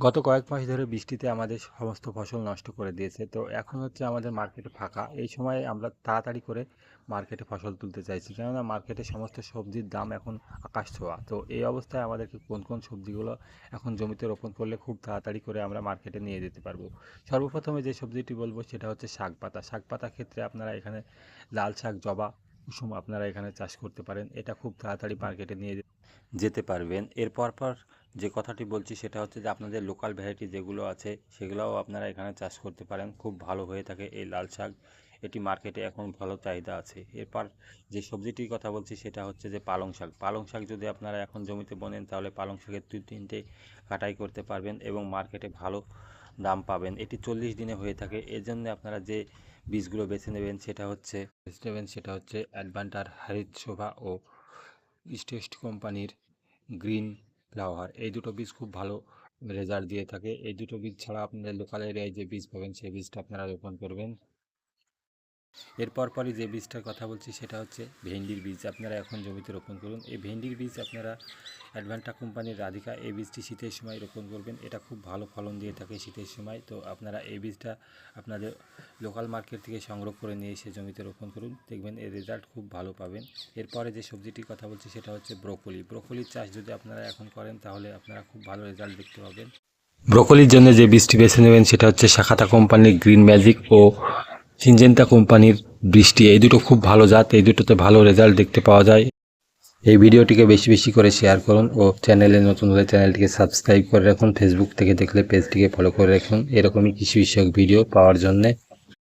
গত কয়েক মাস ধরে বৃষ্টিতে আমাদের সমস্ত ফসল নষ্ট করে দিয়েছে। তো এখন হচ্ছে আমাদের মার্কেটে ফাঁকা। এই সময় আমরা তাড়াতাড়ি করে মার্কেটে ফসল তুলতে চাইছি। কেননা মার্কেটে সমস্ত সবজির দাম এখন আকাশ ছোঁয়া। তো এই অবস্থায় আমাদেরকে কোন কোন সবজিগুলো এখন জমিতে রোপণ করলে খুব তাড়াতাড়ি করে আমরা মার্কেটে নিয়ে যেতে পারব? সর্বপ্রথমে যে সবজিটি বলব সেটা হচ্ছে শাক পাতা। শাক পাতা ক্ষেত্রে আপনারা এখানে লাল শাক, জবা, কুসুম আপনারা এখানে চাষ করতে পারেন। এটা খুব তাড়াতাড়ি মার্কেটে নিয়ে যে- যেতে পারবেন। এরপর পর যে কথাটি বলছি সেটা হচ্ছে যে আপনাদের লোকাল ভ্যারাইটি যেগুলো আছে সেগুলোও আপনারা এখানে চাষ করতে পারেন। খুব ভালো হয়ে থাকে এই লাল শাক। এটি মার্কেটে এখন ভালো চাহিদা আছে। এরপর যে সবজিটির কথা বলছি সেটা হচ্ছে যে পালং শাক। পালং শাক যদি আপনারা এখন জমিতে বোনেন তাহলে পালং শাকের দুই তিনটে কাটাই করতে পারবেন এবং মার্কেটে ভালো দাম পাবেন। এটি চল্লিশ দিনে হয়ে থাকে। এর জন্য আপনারা যে বীজগুলো বেছে নেবেন সেটা হচ্ছে, বেছে নেবেন সেটা হচ্ছে অ্যাডভান্টার হারিত শোভা ও স্টেস্ট কোম্পানির গ্রিন ফ্লাওয়ার এই দুটো বীজ খুব ভালো রেজাল্ট দিয়ে থাকে। এই দুটো বীজ ছাড়া আপনাদের লোকাল এরিয়ায় যে বীজ পাবেন, সেই বীজটা আপনারা রোপণ করবেন। এরপর পরই যে বীজটার কথা বলছি, সেটা হচ্ছে ভেন্ডির বীজ। আপনারা এখন জমিতে রোপণ করুন। এই ভেন্ডির বীজ আপনারা অ্যাডভান্টা কোম্পানির রাধিকা, এই বীজটি শীতের সময় রোপণ করবেন। এটা খুব ভালো ফলন দিয়ে থাকে শীতের সময়। তো আপনারা এই বীজটা আপনাদের লোকাল মার্কেট থেকে সংগ্রহ করে নিয়ে এসে জমিতে রোপণ করুন। দেখবেন এর রেজাল্ট খুব ভালো পাবেন। এরপরে যে সবজিটির কথা বলছি, সেটা হচ্ছে ব্রোকলি। ব্রোকলির চাষ যদি আপনারা এখন করেন, তাহলে আপনারা খুব ভালো রেজাল্ট দেখতে পাবেন। ব্রোকলির জন্য যে বীজটি বেছে নেবেন, সেটা হচ্ছে শাখাতা কোম্পানির গ্রিন ম্যাজিক ও সিনজেন্টা কোম্পানির বৃষ্টি, এই দুটো খুব ভালো জাত, এই দুটোতে ভালো রেজাল্ট দেখতে পাওয়া যায়। এই ভিডিওটিকে বেশি বেশি করে শেয়ার করুন ও চ্যানেলে নতুন হলে চ্যানেলটিকে সাবস্ক্রাইব করে রাখুন ফেসবুক থেকে দেখলে পেজটিকে ফলো করে রাখুন। এরকমই কৃষি বিষয়ক ভিডিও পাওয়ার জন্যে।